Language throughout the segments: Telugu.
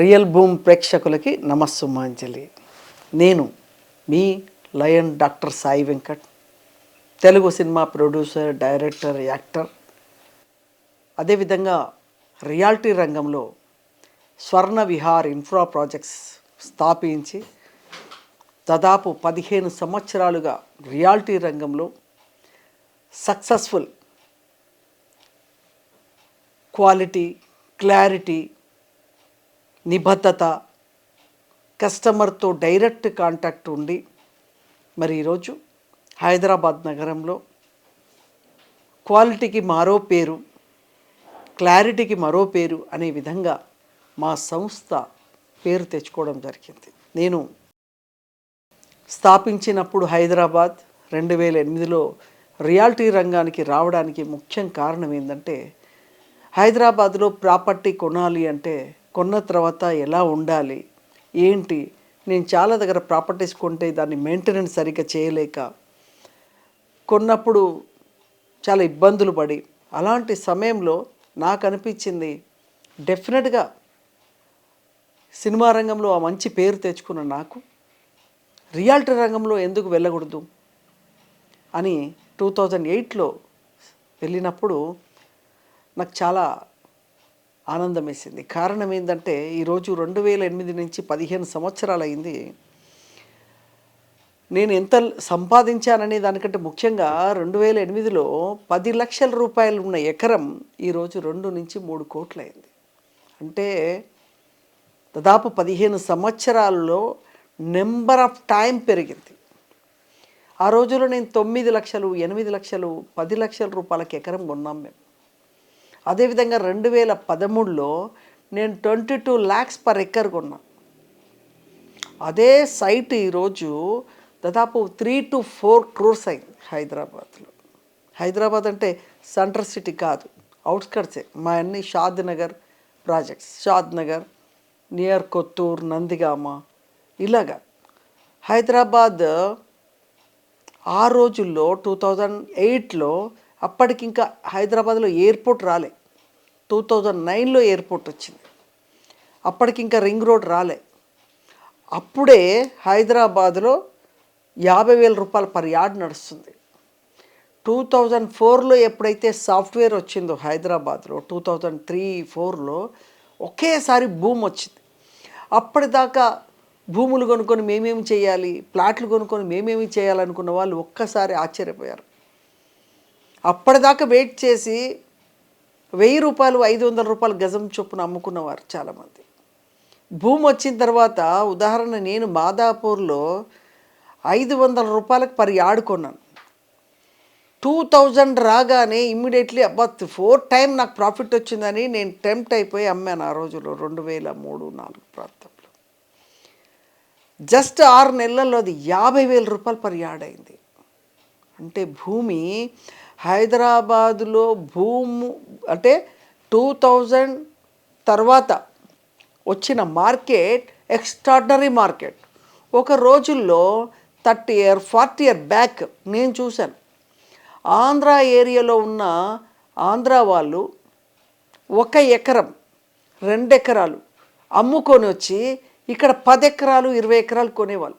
రియల్ బూమ్ ప్రేక్షకులకి నమస్సుమాంజలి. నేను మీ lion doctor Sai Venkat Telugu cinema producer director actor. అదేవిధంగా రియాలిటీ రంగంలో స్వర్ణ విహార్ ఇన్ఫ్రా ప్రాజెక్ట్స్ స్థాపించి దాదాపు పదిహేను సంవత్సరాలుగా రియాలిటీ రంగంలో సక్సెస్ఫుల్ క్వాలిటీ క్లారిటీ నిబద్ధత కస్టమర్తో డైరెక్ట్ కాంటాక్ట్ ఉండి మరి ఈరోజు హైదరాబాద్ నగరంలో క్వాలిటీకి మరో పేరు క్లారిటీకి మరో పేరు అనే విధంగా మా సంస్థ పేరు తెచ్చుకోవడం జరిగింది. నేను స్థాపించినప్పుడు హైదరాబాద్ రెండు వేల ఎనిమిదిలో రియాలిటీ రంగానికి రావడానికి ముఖ్యం కారణం ఏంటంటే హైదరాబాద్లో ప్రాపర్టీ కొనాలి అంటే కొన్న తర్వాత ఎలా ఉండాలి? ఏంటి? నేను చాలా దగ్గర ప్రాపర్టీస్ కొంటే దాన్ని మెయింటెనెన్స్ సరిగ్గా చేయలేక కొన్నప్పుడు చాలా ఇబ్బందులు పడి అలాంటి సమయంలో నాకు అనిపించింది డెఫినెట్గా సినిమా రంగంలో ఆ మంచి పేరు తెచ్చుకున్న నాకు రియాలిటీ రంగంలో ఎందుకు వెళ్ళకూడదు అని టూ థౌజండ్ ఎయిట్లో వెళ్ళినప్పుడు నాకు చాలా ఆనందం వేసింది కారణం ఏంటంటే ఈరోజు రెండు వేల ఎనిమిది నుంచి పదిహేను సంవత్సరాలు అయింది నేను ఎంత సంపాదించాననే దానికంటే ముఖ్యంగా రెండు వేల ఎనిమిదిలో పది లక్షల రూపాయలు ఉన్న ఎకరం ఈరోజు రెండు నుంచి మూడు కోట్లు అయింది అంటే దాదాపు పదిహేను సంవత్సరాల్లో నెంబర్ ఆఫ్ టైం పెరిగింది. ఆ రోజులో నేను తొమ్మిది లక్షలు ఎనిమిది లక్షలు పది లక్షల రూపాయలకి ఎకరం కొన్నాం మేము. అదేవిధంగా రెండు వేల పదమూడులో నేను twenty two lakhs per acre కొన్నా. అదే సైట్ ఈరోజు దాదాపు త్రీ టు ఫోర్ క్రోర్స్ అయింది హైదరాబాద్లో. హైదరాబాద్ అంటే సెంట్రల్ సిటీ కాదు అవుట్స్కట్సే. మా అన్ని షాద్ నగర్ ప్రాజెక్ట్స్ షాద్ నగర్ నియర్ కొత్తూరు నందిగామ ఇలాగా. హైదరాబాద్ ఆ రోజుల్లో టూ థౌజండ్ ఎయిట్లో అప్పటికి ఇంకా హైదరాబాద్లో ఎయిర్పోర్ట్ రాలే. టూ థౌజండ్ నైన్లో ఎయిర్పోర్ట్ వచ్చింది. అప్పటికి ఇంకా రింగ్ రోడ్ రాలే. అప్పుడే హైదరాబాద్లో యాభై వేల రూపాయల పర్ యార్డ్ నడుస్తుంది. టూ థౌజండ్ ఫోర్లో ఎప్పుడైతే సాఫ్ట్వేర్ వచ్చిందో హైదరాబాద్లో టూ థౌజండ్ త్రీ ఫోర్లో ఒకేసారి భూమి వచ్చింది. అప్పటిదాకా భూములు కొనుక్కొని మేమేమి చేయాలి ప్లాట్లు కొనుక్కొని మేమేమి చేయాలనుకున్న వాళ్ళు ఒక్కసారి ఆశ్చర్యపోయారు. అప్పటిదాకా వెయిట్ చేసి వెయ్యి రూపాయలు ఐదు వందల రూపాయలు గజం చొప్పున అమ్ముకున్నవారు చాలామంది. భూమి వచ్చిన తర్వాత ఉదాహరణ నేను మాదాపూర్లో ఐదు వందల రూపాయలకు పర్ యార్డ్ కొన్నాను. టూ థౌజండ్ రాగానే ఇమ్మీడియట్లీ అబ్బా ఫోర్ టైం నాకు ప్రాఫిట్ వచ్చిందని నేను టెంప్ట్ అయిపోయి అమ్మాను ఆ రోజులో రెండు వేల మూడు నాలుగు ప్రాంతంలో. జస్ట్ ఆరు నెలల్లో అది యాభై వేల రూపాయలు పర్ యార్డ్ అయింది అంటే భూమి హైదరాబాదులో భూము అంటే టూ థౌజండ్ తర్వాత వచ్చిన మార్కెట్ ఎక్స్ట్రాడినరీ మార్కెట్. ఒక రోజుల్లో thirty year forty year back నేను చూశాను. ఆంధ్ర ఏరియాలో ఉన్న ఆంధ్ర వాళ్ళు ఒక ఎకరం రెండు ఎకరాలు అమ్ముకొని వచ్చి ఇక్కడ పది ఎకరాలు ఇరవై ఎకరాలు కొనేవాళ్ళు.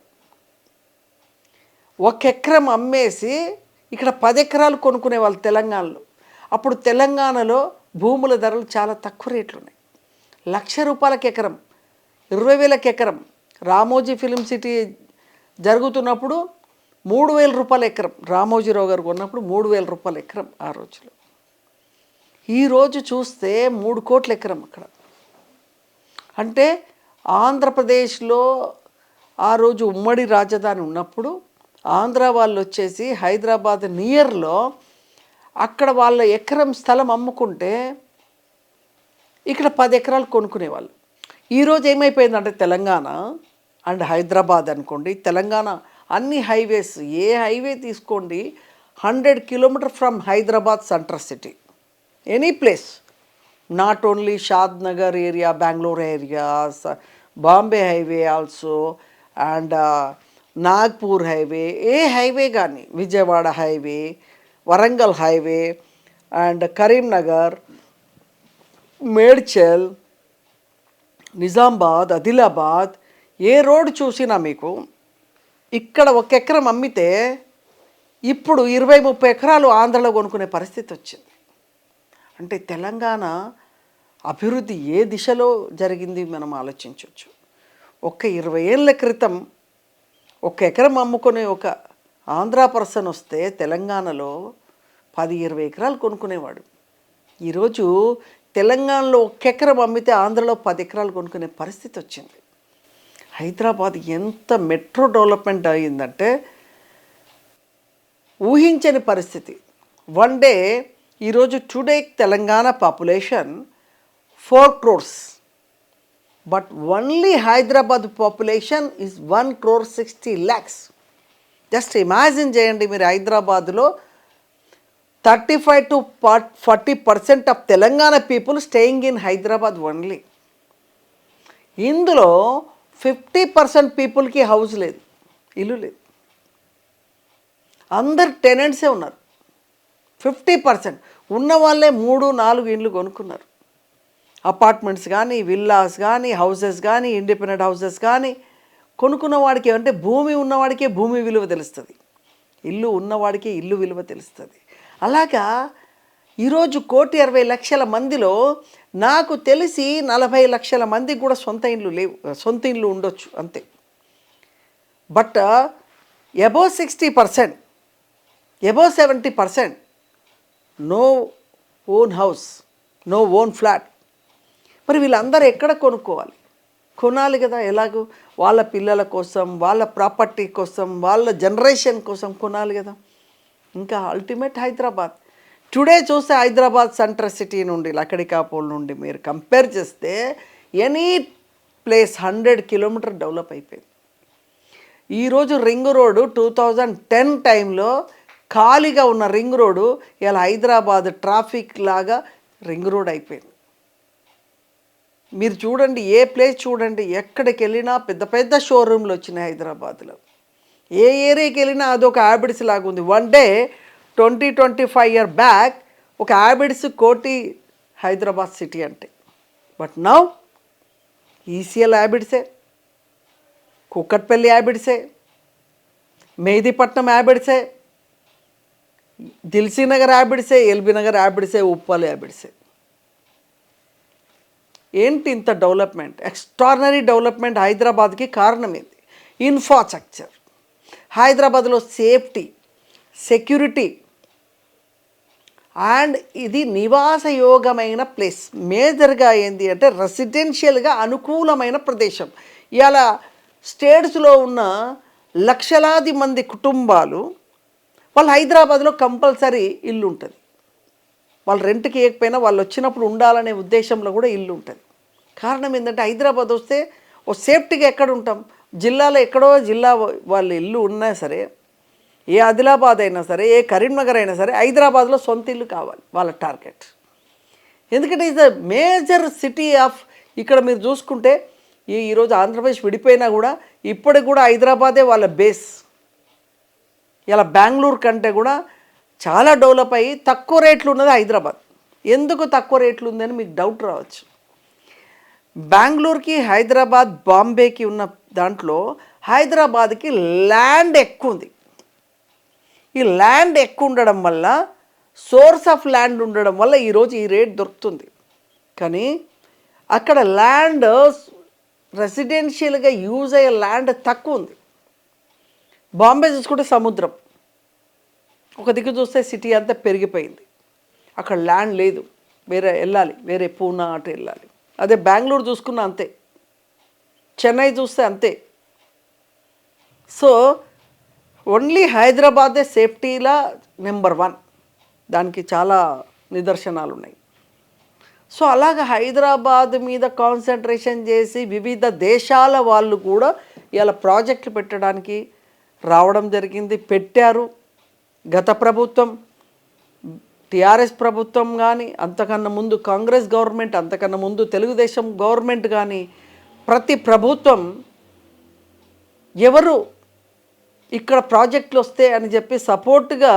ఒక ఎకరం అమ్మేసి ఇక్కడ పది ఎకరాలు కొనుక్కునే వాళ్ళు తెలంగాణలో. అప్పుడు తెలంగాణలో భూముల ధరలు చాలా తక్కువ రేట్లు ఉన్నాయి లక్ష రూపాయలకు ఎకరం ఇరవై వేలకు ఎకరం. రామోజీ ఫిలిం సిటీ జరుగుతున్నప్పుడు మూడు వేల రూపాయల ఎకరం. రామోజీరావు గారు కొన్నప్పుడు మూడు వేల రూపాయల ఎకరం ఆ రోజులో ఈరోజు చూస్తే మూడు కోట్ల ఎకరం అక్కడ. అంటే ఆంధ్రప్రదేశ్లో ఆ రోజు ఉమ్మడి రాజధాని ఉన్నప్పుడు ఆంధ్ర వాళ్ళు వచ్చేసి హైదరాబాద్ నియర్లో అక్కడ వాళ్ళ ఎకరం స్థలం అమ్ముకుంటే ఇక్కడ పది ఎకరాలు కొనుక్కునేవాళ్ళు. ఈరోజు ఏమైపోయిందంటే తెలంగాణ అండ్ హైదరాబాద్ అనుకోండి తెలంగాణ అన్ని హైవేస్ ఏ హైవే తీసుకోండి hundred kilometer from Hyderabad central city. Any place. Not only Shad Nagar area Bengaluru area Bombay highway also and Nagpur highway A highway కానీ Vijayawada highway Warangal highway and Karimnagar Medchal Nizamabad Adilabad A road చూసినా మీకు ఇక్కడ ఒక ఎకరం అమ్మితే ఇప్పుడు ఇరవై ముప్పై ఎకరాలు ఆంధ్రలో కొనుక్కునే పరిస్థితి వచ్చింది. అంటే తెలంగాణ అభివృద్ధి ఏ దిశలో జరిగింది మనం ఆలోచించవచ్చు ఒక్క ఇరవై ఏళ్ళ క్రితం ఒక ఎకరం అమ్ముకునే ఒక ఆంధ్ర పర్సన్ వస్తే తెలంగాణలో పది ఇరవై ఎకరాలు కొనుక్కునేవాడు. ఈరోజు తెలంగాణలో ఒక ఎకరం అమ్మితే ఆంధ్రలో పది ఎకరాలు కొనుక్కునే పరిస్థితి వచ్చింది. హైదరాబాద్ ఎంత మెట్రో డెవలప్మెంట్ అయిందంటే ఊహించని పరిస్థితి. వన్ డే ఈరోజు today Telangana population four crores but only Hyderabad population is one crore sixty lakhs just imagine చేయండి మీరు హైదరాబాద్లో thirty five to forty percent of Telangana people staying in Hyderabad only ఇందులో ఫిఫ్టీ పర్సెంట్ పీపుల్కి హౌస్ లేదు ఇల్లు లేదు. అందరు టెనెంట్సే ఉన్నారు. ఫిఫ్టీ పర్సెంట్ ఉన్న వాళ్ళే మూడు నాలుగు ఇండ్లు కొనుక్కున్నారు. అపార్ట్మెంట్స్ కానీ విల్లాస్ కానీ హౌసెస్ కానీ ఇండిపెండెంట్ హౌసెస్ కానీ కొనుక్కున్న వాడికి అంటే భూమి ఉన్నవాడికే భూమి విలువ తెలుస్తుంది. ఇల్లు ఉన్నవాడికే ఇల్లు విలువ తెలుస్తుంది. అలాగా ఈరోజు కోటి అరవై లక్షల మందిలో నాకు తెలిసి నలభై లక్షల మందికి కూడా సొంత ఇండ్లు లేవు సొంత ఇండ్లు ఉండొచ్చు అంతే. But above sixty percent above seventy percent no own house no own flat మరి వీళ్ళందరూ ఎక్కడ కొనుక్కోవాలి? కొనాలి కదా ఎలాగో? వాళ్ళ పిల్లల కోసం వాళ్ళ ప్రాపర్టీ కోసం వాళ్ళ జనరేషన్ కోసం కొనాలి కదా. ఇంకా అల్టిమేట్ హైదరాబాద్. టుడే చూస్తే హైదరాబాద్ సెంటర్ సిటీ నుండి లక్కడికాపూల్ నుండి మీరు కంపేర్ చేస్తే any place hundred kilometer develop అయిపోయింది. ఈరోజు ring road two thousand ten టైంలో ఖాళీగా ఉన్న రింగ్ రోడ్డు ఇలా హైదరాబాద్ ట్రాఫిక్ లాగా రింగ్ రోడ్ అయిపోయింది. మీరు చూడండి ఏ ప్లేస్ చూడండి ఎక్కడికి వెళ్ళినా పెద్ద పెద్ద షోరూమ్లు వచ్చినాయి హైదరాబాద్లో. ఏ ఏరియాకి వెళ్ళినా అదొక హ్యాబిట్స్ లాగా ఉంది. One day twenty twenty five year back ఒక హ్యాబిట్స్ కోటి హైదరాబాద్ సిటీ అంటే. బట్ నౌ ఈసీఎల్ హ్యాబిట్సే కుక్కట్పల్లి హ్యాబిట్సే మెహదీపట్నం హ్యాబిట్సే దిల్సీనగర్ హ్యాబిట్సే ఎల్బీ నగర్ హ్యాబిట్సే ఉప్పల్ హ్యాబిట్సే. ఏంటి ఇంత డెవలప్మెంట్? ఎక్స్ట్రాడినరీ డెవలప్మెంట్ హైదరాబాద్కి కారణం ఏంది ఇన్ఫ్రాస్ట్రక్చర్. హైదరాబాద్లో సేఫ్టీ సెక్యూరిటీ అండ్ ఇది నివాసయోగమైన ప్లేస్. మేజర్గా ఏంటి అంటే రెసిడెన్షియల్గా అనుకూలమైన ప్రదేశం. ఇవాళ స్టేట్స్లో ఉన్న లక్షలాది మంది కుటుంబాలు వాళ్ళు హైదరాబాద్లో కంపల్సరీ ఇల్లు ఉంటుంది వాళ్ళు రెంట్కి ఇవ్వకపోయినా వాళ్ళు వచ్చినప్పుడు ఉండాలనే ఉద్దేశంలో కూడా ఇల్లు ఉంటుంది కారణం ఏంటంటే హైదరాబాద్ వస్తే ఓ సేఫ్టీగా ఎక్కడ ఉంటాం? జిల్లాలో ఎక్కడో జిల్లా వాళ్ళ ఇల్లు ఉన్నా సరే ఏ ఆదిలాబాద్ అయినా సరే ఏ కరీంనగర్ అయినా సరే హైదరాబాద్లో సొంత ఇల్లు కావాలి వాళ్ళ టార్గెట్. ఎందుకంటే ఇది మేజర్ సిటీ ఆఫ్ ఇక్కడ మీరు చూసుకుంటే ఈ ఈరోజు ఆంధ్రప్రదేశ్ విడిపోయినా కూడా ఇప్పటికి కూడా హైదరాబాదే వాళ్ళ బేస్. ఇలా బెంగళూరు కంటే కూడా చాలా డెవలప్ అయ్యి తక్కువ రేట్లు ఉన్నది హైదరాబాద్. ఎందుకు తక్కువ రేట్లు ఉందని మీకు డౌట్ రావచ్చు? బెంగళూరుకి హైదరాబాద్ బాంబేకి ఉన్న దాంట్లో హైదరాబాద్కి ల్యాండ్ ఎక్కువ ఉంది ఈ ల్యాండ్ ఎక్కువ ఉండడం వల్ల సోర్స్ ఆఫ్ ల్యాండ్ ఉండడం వల్ల ఈరోజు ఈ రేట్ దొరుకుతుంది. కానీ అక్కడ ల్యాండ్ రెసిడెన్షియల్గా యూజ్ అయ్యే ల్యాండ్ తక్కువ ఉంది బాంబే చూసుకుంటే సముద్రం. ఒక దిక్కు చూస్తే సిటీ అంతా పెరిగిపోయింది. అక్కడ ల్యాండ్ లేదు. వేరే వెళ్ళాలి. వేరే పూనా అటు వెళ్ళాలి. అదే బెంగళూరు చూసుకున్నా అంతే. చెన్నై చూస్తే అంతే. సో ఓన్లీ హైదరాబాదే సేఫ్టీలా నెంబర్ వన్. దానికి చాలా నిదర్శనాలు ఉన్నాయి సో అలాగ హైదరాబాద్ మీద కాన్సన్ట్రేషన్ చేసి వివిధ దేశాల వాళ్ళు కూడా ఇలా ప్రాజెక్టులు పెట్టడానికి రావడం జరిగింది. పెట్టారు గత ప్రభుత్వం. టీఆర్ఎస్ ప్రభుత్వం కానీ అంతకన్నా ముందు కాంగ్రెస్ గవర్నమెంట్ అంతకన్నా ముందు తెలుగుదేశం గవర్నమెంట్ కానీ ప్రతి ప్రభుత్వం ఎవరు ఇక్కడ ప్రాజెక్టులు వస్తే అని చెప్పి సపోర్ట్గా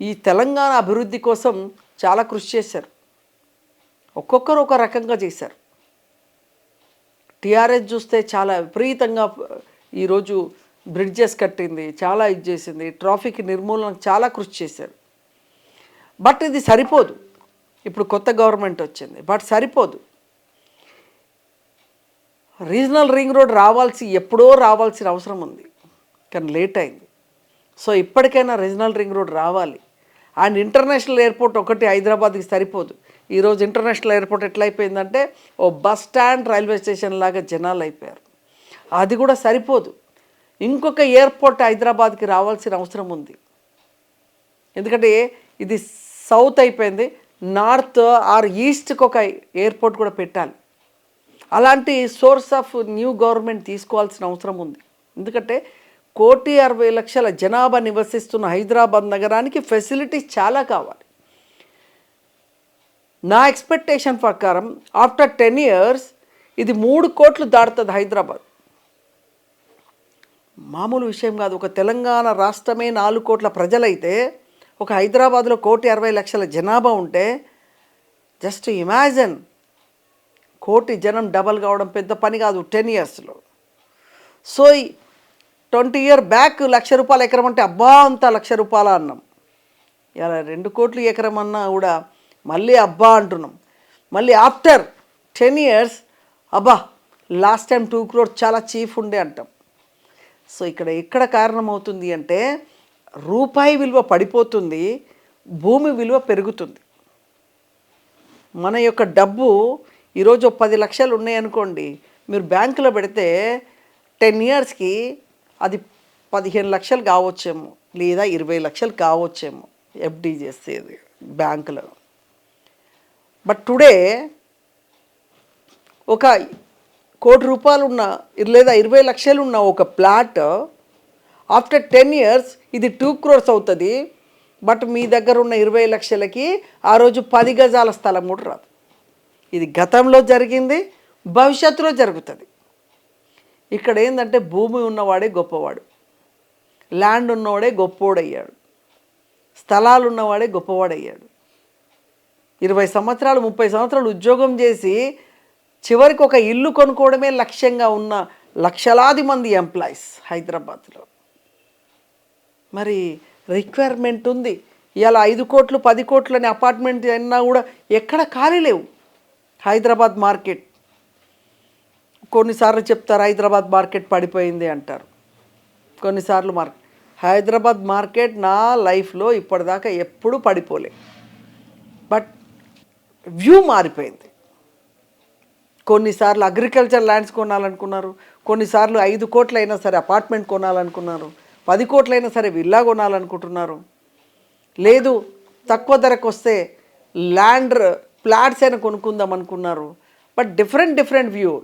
ఈ తెలంగాణ అభివృద్ధి కోసం చాలా కృషి చేశారు. ఒక్కొక్కరు ఒక రకంగా చేశారు. టీఆర్ఎస్ చూస్తే చాలా విపరీతంగా ఈరోజు బ్రిడ్జెస్ కట్టింది చాలా ఇది చేసింది ట్రాఫిక్ నిర్మూలనకు చాలా కృషి చేశారు. బట్ ఇది సరిపోదు. ఇప్పుడు కొత్త గవర్నమెంట్ వచ్చింది బట్ సరిపోదు. రీజనల్ రింగ్ రోడ్ రావాల్సి ఎప్పుడో రావాల్సిన అవసరం ఉంది కానీ లేట్ అయింది. సో ఇప్పటికైనా రీజనల్ రింగ్ రోడ్ రావాలి. అండ్ ఇంటర్నేషనల్ ఎయిర్పోర్ట్ ఒకటి హైదరాబాద్కి సరిపోదు. ఈరోజు ఇంటర్నేషనల్ ఎయిర్పోర్ట్ ఎట్లా అయిపోయిందంటే ఓ బస్ స్టాండ్ రైల్వే స్టేషన్ లాగా జనాలు అయిపోయారు. అది కూడా సరిపోదు. ఇంకొక ఎయిర్పోర్ట్ హైదరాబాద్కి రావాల్సిన అవసరం ఉంది. ఎందుకంటే ఇది సౌత్ అయిపోయింది. నార్త్ ఆర్ ఈస్ట్కి ఒక ఎయిర్పోర్ట్ కూడా పెట్టాలి. అలాంటి సోర్స్ ఆఫ్ న్యూ గవర్నమెంట్ తీసుకోవాల్సిన అవసరం ఉంది. ఎందుకంటే కోటి అరవై లక్షల జనాభా నివసిస్తున్న హైదరాబాద్ నగరానికి ఫెసిలిటీస్ చాలా కావాలి. నా ఎక్స్పెక్టేషన్ ప్రకారం ఆఫ్టర్ టెన్ ఇయర్స్ ఇది మూడు కోట్లు దాటుతుంది హైదరాబాద్. మామూలు విషయం కాదు. ఒక తెలంగాణ రాష్ట్రమే నాలుగు కోట్ల ప్రజలైతే ఒక హైదరాబాద్లో కోటి అరవై లక్షల జనాభా ఉంటే జస్ట్ ఇమాజిన్ కోటి జనం డబల్ కావడం పెద్ద పని కాదు టెన్ ఇయర్స్లో. So twenty year back lakh రూపాయల ఎకరం అంటే అబ్బా అంత లక్ష రూపాయల అన్నాం. ఇలా రెండు కోట్లు ఎకరం అన్నా కూడా మళ్ళీ అబ్బా అంటున్నాం. మళ్ళీ ఆఫ్టర్ టెన్ ఇయర్స్ అబ్బా లాస్ట్ టైం టూ క్రోర్ చాలా చీఫ్ ఉండే అంటాం. సో ఇక్కడ ఎక్కడ కారణమవుతుంది అంటే రూపాయి విలువ పడిపోతుంది భూమి విలువ పెరుగుతుంది. మన యొక్క డబ్బు ఈరోజు పది లక్షలు ఉన్నాయనుకోండి మీరు బ్యాంకులో పెడితే టెన్ ఇయర్స్కి అది పదిహేను లక్షలు కావచ్చేమో లేదా ఇరవై లక్షలు కావచ్చేమో ఎఫ్డి చేసేది బ్యాంకులో. బట్ టుడే ఒక కోటి రూపాయలు ఉన్న లేదా ఇరవై లక్షలు ఉన్న ఒక ప్లాట్ ఆఫ్టర్ టెన్ ఇయర్స్ ఇది టూ క్రోర్స్ అవుతుంది. బట్ మీ దగ్గర ఉన్న ఇరవై లక్షలకి ఆ రోజు పది గజాల స్థలం కూడా రాదు. ఇది గతంలో జరిగింది భవిష్యత్తులో జరుగుతుంది. ఇక్కడ ఏంటంటే భూమి ఉన్నవాడే గొప్పవాడు. ల్యాండ్ ఉన్నవాడే గొప్పోడయ్యాడు. స్థలాలు ఉన్నవాడే గొప్పవాడయ్యాడు. ఇరవై సంవత్సరాలు ముప్పై సంవత్సరాలు ఉద్యోగం చేసి చివరికి ఒక ఇల్లు కొనుక్కోవడమే లక్ష్యంగా ఉన్న లక్షలాది మంది ఎంప్లాయీస్ హైదరాబాద్లో. మరి రిక్వైర్మెంట్ ఉంది. ఇలా ఐదు కోట్లు పది కోట్లు అపార్ట్మెంట్ అయినా కూడా ఎక్కడ ఖాళీ లేవు. హైదరాబాద్ మార్కెట్. కొన్నిసార్లు చెప్తారు హైదరాబాద్ మార్కెట్ పడిపోయింది అంటారు. కొన్నిసార్లు మార్కెట్ హైదరాబాద్ మార్కెట్ నా లైఫ్లో ఇప్పటిదాకా ఎప్పుడూ పడిపోలే. బట్ వ్యూ మారిపోయింది. కొన్నిసార్లు అగ్రికల్చర్ ల్యాండ్స్ కొనాలనుకున్నారు. కొన్నిసార్లు ఐదు కోట్లైనా సరే అపార్ట్మెంట్ కొనాలనుకున్నారు. పది కోట్లైనా సరే విల్లా కొనాలనుకుంటున్నారు. లేదు తక్కువ ధరకు వస్తే ల్యాండ్ ప్లాట్స్ అయినా కొనుక్కుందాం అనుకున్నారు. But different different view.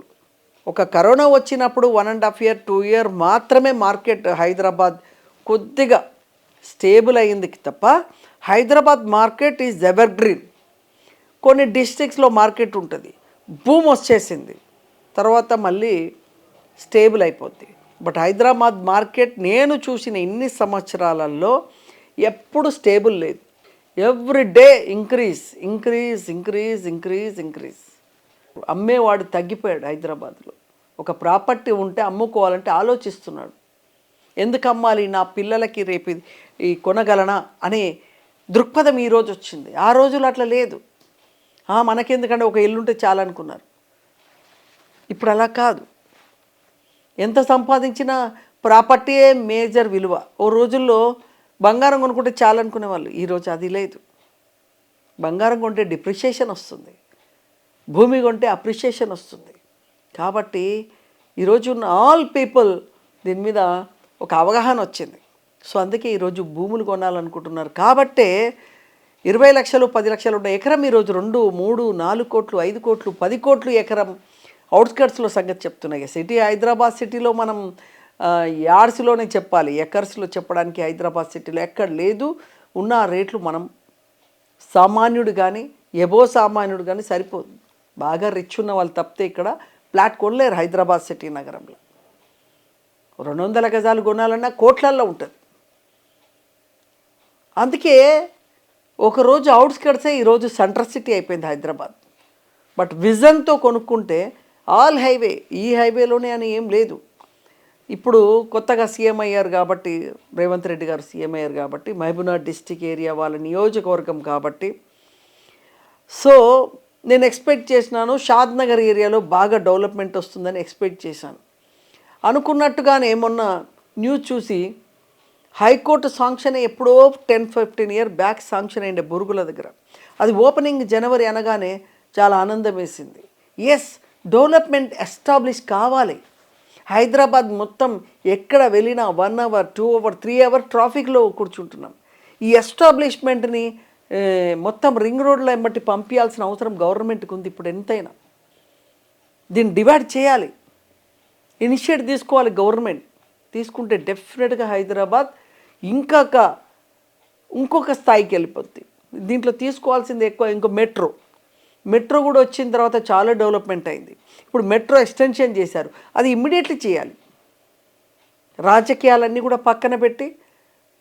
ఒక కరోనా వచ్చినప్పుడు one and half year two year మాత్రమే మార్కెట్ హైదరాబాద్ కొద్దిగా స్టేబుల్ అయ్యింది తప్ప Hyderabad market is evergreen కొన్ని డిస్ట్రిక్ట్స్లో మార్కెట్ ఉంటుంది. భూమి వచ్చేసింది. తర్వాత మళ్ళీ స్టేబుల్ అయిపోద్ది. బట్ హైదరాబాద్ మార్కెట్ నేను చూసిన ఇన్ని సంవత్సరాలలో ఎప్పుడు స్టేబుల్ లేదు. Every day increase increase increase increase increase. అమ్మేవాడు తగ్గిపోయాడు హైదరాబాద్లో. ఒక ప్రాపర్టీ ఉంటే అమ్ముకోవాలంటే ఆలోచిస్తున్నాడు. ఎందుకు అమ్మాలి? నా పిల్లలకి రేపు ఇది- ఈ కొనగలనా? అనే దృక్పథం ఈరోజు వచ్చింది. ఆ రోజులు అట్లా లేదు. మనకెందుకంటే ఒక ఇల్లుంటే చాలనుకున్నారు. ఇప్పుడు అలా కాదు. ఎంత సంపాదించినా ప్రాపర్టీయే మేజర్ విలువ. ఓ రోజుల్లో బంగారం కొనుక్కుంటే చాలనుకునే వాళ్ళు ఈరోజు అది లేదు. బంగారం కొంటే డిప్రిషియేషన్ వస్తుంది. భూమి కొంటే అప్రిషియేషన్ వస్తుంది. కాబట్టి ఈరోజు ఉన్న ఆల్ పీపుల్ దీని మీద ఒక అవగాహన వచ్చింది. సో అందుకే ఈరోజు భూములు కొనాలనుకుంటున్నారు. కాబట్టే ఇరవై లక్షలు పది లక్షలు ఉన్న ఎకరం ఈరోజు రెండు మూడు నాలుగు కోట్లు ఐదు కోట్లు పది కోట్లు ఎకరం అవుట్స్కట్స్లో సంగతి చెప్తున్నాయి సిటీ హైదరాబాద్ సిటీలో మనం యార్డ్స్లోనే చెప్పాలి. ఎకర్స్లో చెప్పడానికి హైదరాబాద్ సిటీలో ఎక్కడ లేదు. ఉన్న రేట్లు మనం సామాన్యుడు కానీ ఎబో సామాన్యుడు కానీ సరిపోదు బాగా రిచ్ ఉన్న వాళ్ళు తప్పితే ఇక్కడ ఫ్లాట్ కొనలేరు హైదరాబాద్ సిటీ నగరంలో. రెండు వందల గజాలు కొనాలన్నా కోట్లల్లో ఉంటుంది. అందుకే ఒకరోజు అవుట్స్కట్సే ఈరోజు సెంట్రల్ సిటీ అయిపోయింది హైదరాబాద్. బట్ విజన్తో కొనుక్కుంటే ఆల్ హైవే ఈ హైవేలోనే అని ఏం లేదు. ఇప్పుడు కొత్తగా సీఎం అయ్యారు కాబట్టి రేవంత్ రెడ్డి గారు సీఎం అయ్యారు కాబట్టి మహబూబ్నాథ్ డిస్టిక్ ఏరియా వాళ్ళ నియోజకవర్గం కాబట్టి. సో నేను ఎక్స్పెక్ట్ చేసినాను షాద్నగర్ ఏరియాలో బాగా డెవలప్మెంట్ వస్తుందని ఎక్స్పెక్ట్ చేశాను. అనుకున్నట్టుగానే మొన్న న్యూస్ చూసి హైకోర్టు శాంక్షన్ ఎప్పుడో ten fifteen year back sanction అయిన బురుగుల దగ్గర. అది ఓపెనింగ్ జనవరి అనగానే చాలా ఆనందం వేసింది. ఎస్ డెవలప్మెంట్ ఎస్టాబ్లిష్ కావాలి. హైదరాబాద్ మొత్తం ఎక్కడ వెళ్ళినా one hour two hour three hour ట్రాఫిక్లో కూర్చుంటున్నాం. ఈ ఎస్టాబ్లిష్మెంట్ని మొత్తం రింగ్ రోడ్లో ఎంబట్టి పంపించాల్సిన అవసరం గవర్నమెంట్కి ఉంది ఇప్పుడు ఎంతైనా. దీన్ని డివైడ్ చేయాలి. ఇనిషియేట్ తీసుకోవాలి గవర్నమెంట్. తీసుకుంటే డెఫినెట్గా హైదరాబాద్ ఇంకొక ఇంకొక స్థాయికి వెళ్ళిపోద్ది. దీంట్లో తీసుకోవాల్సింది ఎక్కువ ఇంకో మెట్రో. మెట్రో కూడా వచ్చిన తర్వాత చాలా డెవలప్మెంట్ అయింది. ఇప్పుడు మెట్రో ఎక్స్టెన్షన్ చేశారు. అది ఇమ్మీడియట్లీ చేయాలి. రాజకీయాలన్నీ కూడా పక్కన పెట్టి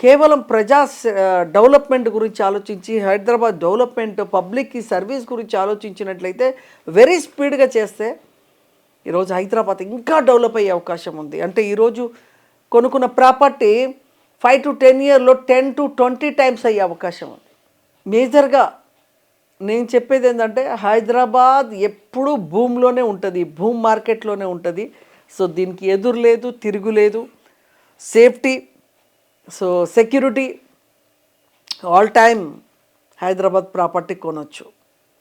కేవలం ప్రజా డెవలప్మెంట్ గురించి ఆలోచించి హైదరాబాద్ డెవలప్మెంట్ పబ్లిక్కి సర్వీస్ గురించి ఆలోచించినట్లయితే వెరీ స్పీడ్గా చేస్తే ఈరోజు హైదరాబాద్ ఇంకా డెవలప్ అయ్యే అవకాశం ఉంది. అంటే ఈరోజు కొనుక్కున్న ప్రాపర్టీ ఫైవ్ టు టెన్ ఇయర్లో టెన్ టు ట్వంటీ టైమ్స్ అయ్యే అవకాశం ఉంది. మేజర్గా నేను చెప్పేది ఏంటంటే హైదరాబాద్ ఎప్పుడూ భూమిలోనే ఉంటుంది భూమ్ మార్కెట్లోనే ఉంటుంది. సో దీనికి ఎదురు లేదు తిరుగులేదు safety so security all time Hyderabad property కొనొచ్చు.